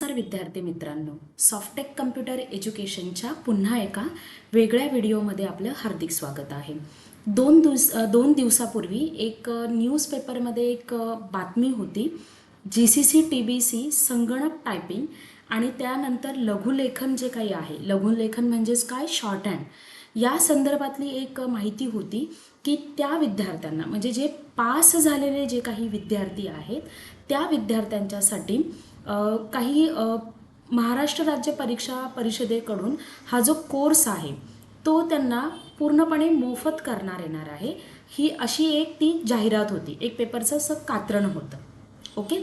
नमस्कार विद्यार्थी मित्रांनो. सॉफ्टेक कम्प्युटर एज्युकेशनच्या पुन्हा एका वेगळ्या व्हिडिओमध्ये आपलं हार्दिक स्वागत आहे. दोन दिवस दोन दिवसापूर्वी एक न्यूजपेपरमध्ये एक बातमी होती. G C C T B C संगणक टायपिंग आणि त्यानंतर लघुलेखन जे काही आहे लघुलेखन म्हणजेच काय? शॉर्ट हँड या संदर्भातली एक माहिती होती की त्या विद्यार्थ्यांना म्हणजे जे पास झालेले जे काही विद्यार्थी आहेत त्या विद्यार्थ्यांच्यासाठी काही महाराष्ट्र राज्य परीक्षा परिषदेकडून हा जो कोर्स आहे तो त्यांना पूर्णपणे मोफत करणार येणार आहे. ही अशी एक ती जाहिरात होती. एक पेपरचं असं कात्रण होतं. ओके?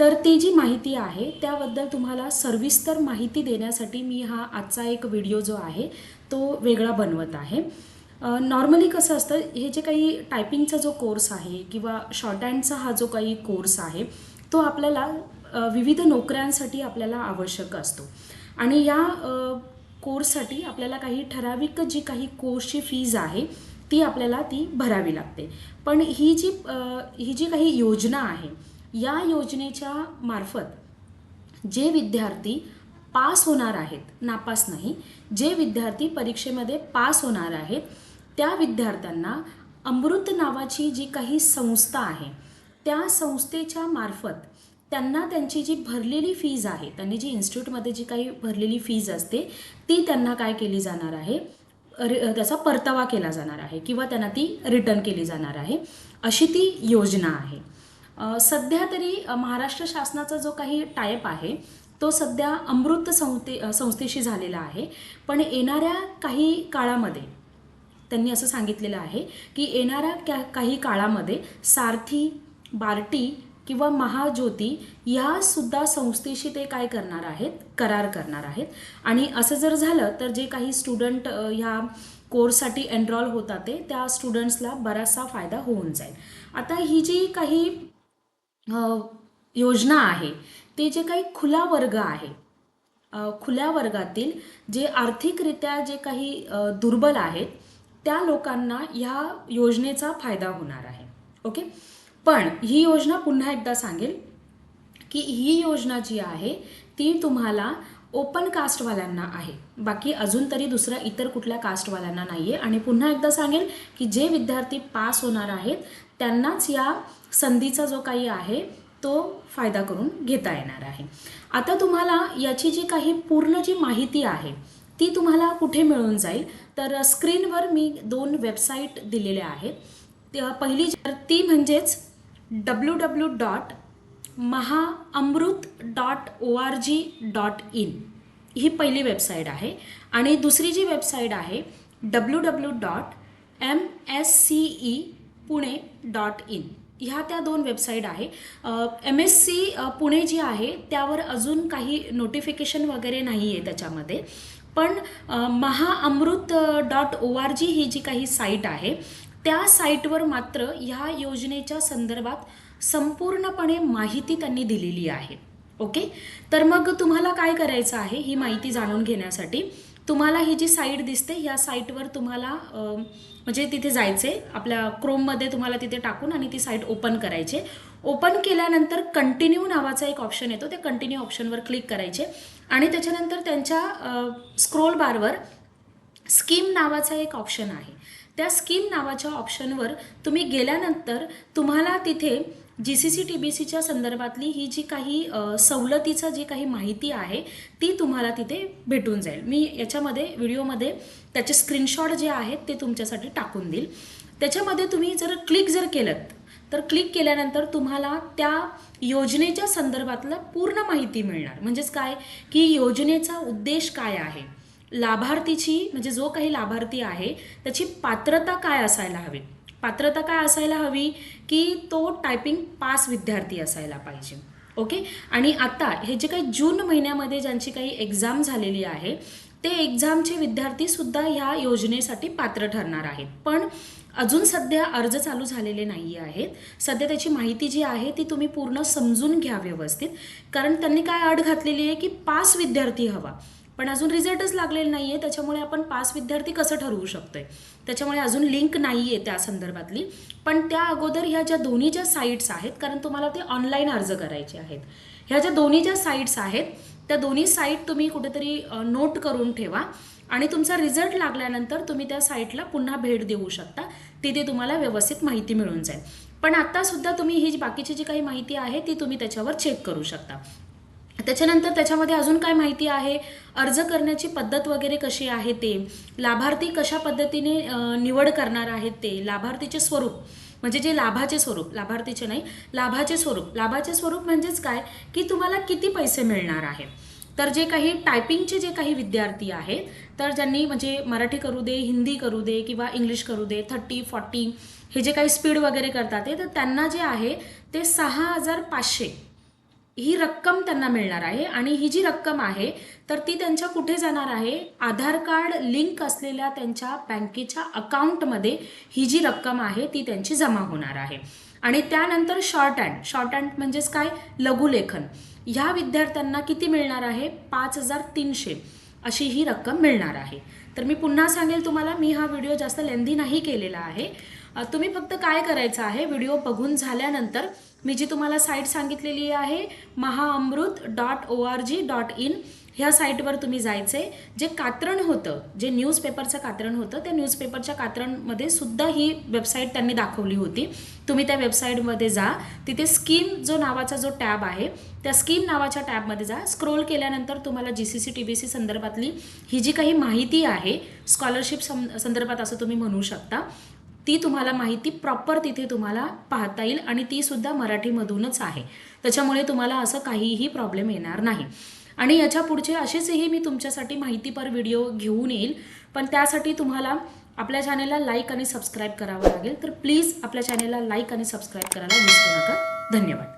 तर ती जी माहिती आहे त्याबद्दल तुम्हाला सविस्तर माहिती देण्यासाठी मी हा आजचा एक व्हिडिओ जो आहे तो वेगळा बनवत आहे. नॉर्मली कसं असतं हे जे काही टायपिंगचा जो कोर्स आहे किंवा शॉर्ट हँडचा हा जो काही कोर्स आहे तो आपल्याला विविध नोकऱ्यांसाठी आपल्याला आवश्यक असतो. आणि या कोर्ससाठी आपल्याला काही ठराविक जी काही कोर्सची फीज आहे ती आपल्याला ती भरावी लागते. पण ही जी ही जी काही योजना आहे या योजनेच्या मार्फत जे विद्यार्थी पास होणार आहेत नापास नाही जे विद्यार्थी परीक्षेमध्ये पास होणार आहेत त्या विद्यार्थ्यांना अमृत नावाची जी काही संस्था आहे त्या संस्थेच्या मार्फत त्यांना त्यांची जी भरलेली फीज आहे त्यांनी जी इन्स्टिट्यूटमध्ये जी काही भरलेली फीज असते ती त्यांना काय केली जाणार आहे? त्याचा परतावा केला जाणार आहे किंवा त्यांना ती रिटर्न केली जाणार आहे अशी ती योजना आहे. सध्या तरी महाराष्ट्र शासनाचा जो काही टायप आहे तो सध्या अमृत संस्थे संस्थेशी झालेला आहे. पण येणाऱ्या काही काळामध्ये त्यांनी असं सांगितलेलं आहे की येणाऱ्या क्या काही काळामध्ये सारथी बार्टी किंवा महाज्योती या सुद्धा संस्थेशी ते काय करणार आहेत? करार करणार आहेत. आणि असं जर झालं तर जे काही स्टुडंट ह्या कोर्ससाठी एनरॉल होतात ते त्या स्टुडंट्सला बराचसा फायदा होऊन जाईल. आता ही जी काही योजना आहे ते जे काही खुला वर्ग आहे खुल्या वर्गातील जे आर्थिकरित्या जे काही दुर्बल आहेत त्या लोकांना ह्या योजनेचा फायदा होणार आहे. ओके? पण ही योजना पुन्हा एकदा सांगेल की ही योजना जी आहे ती तुम्हाला ओपन कास्टवाल्यांना आहे. बाकी अजून तरी दुसऱ्या इतर कुठल्या कास्टवाल्यांना नाही आहे आणि पुन्हा एकदा सांगेल की जे विद्यार्थी पास होणार आहेत त्यांनाच या संधीचा जो काही आहे तो फायदा करून घेता येणार आहे. आता तुम्हाला याची जी काही पूर्ण जी माहिती आहे ती तुम्हाला कुठे मिळून जाईल? तर स्क्रीनवर मी दोन वेबसाईट दिलेल्या आहेत. पहिली जी- ती म्हणजेच W W dot Mahaamrut dot O R G dot in ही पहिली वेबसाईट आहे. आणि दुसरी जी वेबसाईट आहे W W dot M S C E Pune dot in ह्या त्या दोन वेबसाईट आहे. एम एस सी पुणे जी आहे त्यावर अजून काही नोटिफिकेशन वगैरे नाही आहे त्याच्यामध्ये. पण महाअमृत डॉट ओ आर जी ही जी काही साईट आहे त्या साईटवर मात्र ह्या योजनेच्या संदर्भात संपूर्णपणे माहिती त्यांनी दिलेली आहे. ओके? तर मग तुम्हाला काय करायचं आहे ही माहिती जाणून घेण्यासाठी? तुम्हाला ही जी साईट दिसते या साईटवर तुम्हाला म्हणजे तिथे जायचे आपल्या क्रोममध्ये तुम्हाला तिथे टाकून आणि ती साईट ओपन करायचे. ओपन केल्यानंतर कंटिन्यू नावाचा एक ऑप्शन येतो. त्या कंटिन्यू ऑप्शनवर क्लिक करायचे. आणि त्याच्यानंतर त्यांच्या स्क्रोल बारवर स्कीम नावाचा एक ऑप्शन आहे. त्या स्कीम नावाच्या ऑप्शनवर तुम्ही गेल्यानंतर तुम्हाला तिथे G C C T B सीच्या संदर्भातली ही जी काही सवलतीचं जी काही माहिती आहे ती तुम्हाला तिथे भेटून जाईल. मी याच्यामध्ये व्हिडिओमध्ये त्याचे स्क्रीनशॉट जे आहेत ते तुमच्यासाठी टाकून देईल. त्याच्यामध्ये तुम्ही जर क्लिक जर केलं तर क्लिक केल्यानंतर तुम्हाला त्या योजनेच्या संदर्भातलं पूर्ण माहिती मिळणार. म्हणजेच काय? की योजनेचा उद्देश काय आहे? लाभार्थीची म्हणजे जो काही लाभार्थी आहे त्याची पात्रता काय असायला हवी? पात्रता काय असायला हवी? की तो टायपिंग पास विद्यार्थी असायला पाहिजे. ओके आणि आता हे जे काही जून महिन्यामध्ये ज्यांची काही एक्झाम झालेली आहे ते एक्झामचे विद्यार्थीसुद्धा ह्या योजनेसाठी पात्र ठरणार आहेत. पण अजून सध्या अर्ज चालू झालेले नाही आहेत. सध्या त्याची माहिती जी आहे ती तुम्ही पूर्ण समजून घ्या व्यवस्थित. कारण त्यांनी काय अट घातलेली आहे की पास विद्यार्थी हवा. पण अजून रिझल्टच लागलेला नाही आहे त्याच्यामुळे आपण पास विद्यार्थी कसं ठरवू शकतोय? त्याच्यामुळे अजून लिंक नाही आहे त्या संदर्भातली. पण त्या अगोदर ह्या ज्या दोन्ही ज्या साईट्स आहेत कारण तुम्हाला ते ऑनलाईन अर्ज करायचे आहेत. ह्या ज्या दोन्ही ज्या साईट्स आहेत त्या दोन्ही साईट तुम्ही कुठेतरी नोट करून ठेवा. आणि तुमचा रिझल्ट लागल्यानंतर तुम्ही त्या साईटला पुन्हा भेट देऊ शकता. तिथे तुम्हाला व्यवस्थित माहिती मिळून जाईल. पण आत्तासुद्धा तुम्ही ही जी बाकीची जी काही माहिती आहे ती तुम्ही त्याच्यावर चेक करू शकता. त्याच्यानंतर त्याच्यामध्ये अजून काय माहिती आहे? अर्ज करण्याची पद्धत वगैरे कशी आहे ते? लाभार्थी कशा पद्धतीने निवड करणार आहेत ते? लाभार्थीचे स्वरूप. म्हणजे जे लाभाचे स्वरूप लाभार्थीचे नाही लाभाचे स्वरूप. लाभाचे स्वरूप म्हणजेच काय? की तुम्हाला किती पैसे मिळणार आहे. तर जे काही टायपिंगचे जे काही विद्यार्थी आहेत तर ज्यांनी म्हणजे मराठी करू दे हिंदी करू दे किंवा इंग्लिश करू दे थर्टी फॉर्टी हे जे काही स्पीड वगैरे करतात ते तर त्यांना जे आहे ते सहा हजार पाचशे ही रक्कम त्यांना मिळणार आहे. आणि ही जी रक्कम आहे तर ती त्यांच्या कुठे जाणार आहे? आधार कार्ड लिंक असलेल्या त्यांच्या बँकेच्या अकाउंटमध्ये ही जी रक्कम आहे ती त्यांची जमा होणार आहे. आणि त्यानंतर शॉर्ट हँड शॉर्ट हँड म्हणजेच काय? लघुलेखन. ह्या विद्यार्थ्यांना किती मिळणार आहे? पाच हजार तीनशे अशी ही रक्कम मिळणार आहे. तर मी पुन्हा सांगेल तुम्हाला मी हा व्हिडिओ जास्त लेंदी नाही केलेला आहे. तुम्ही फक्त काय करायचं आहे व्हिडिओ बघून झाल्यानंतर मी जी तुम्हाला साईट सांगितलेली आहे Mahaamrut dot O R G dot in ह्या साईटवर तुम्ही जायचे. जे कात्रण होतं जे न्यूजपेपरचं कात्रण होतं त्या न्यूजपेपरच्या कात्रणमध्ये सुद्धा ही वेबसाईट त्यांनी दाखवली होती. तुम्ही त्या वेबसाईटमध्ये जा. तिथे स्कीम जो नावाचा जो टॅब आहे त्या स्कीम नावाच्या टॅबमध्ये जा. स्क्रोल केल्यानंतर तुम्हाला G C C T B C संदर्भातली ही जी काही माहिती आहे स्कॉलरशिप सं संदर्भात असं तुम्ही म्हणू शकता ती तुम्हाला माहिती प्रॉपर तिथे तुम्हाला पाहता येईल आणि ती सुद्धा मराठीमधूनच आहे. त्याच्यामुळे तुम्हाला असं काहीही प्रॉब्लेम येणार नाही. आणि याच्या पुढचे असेचही मी तुमच्यासाठी माहितीपर व्हिडिओ घेऊन येईल. पण त्यासाठी तुम्हाला आपल्या चॅनेलला लाईक आणि सबस्क्राईब करावं लागेल. तर प्लीज आपल्या चॅनेलला लाईक आणि सबस्क्राईब करायला विसरू नका. धन्यवाद.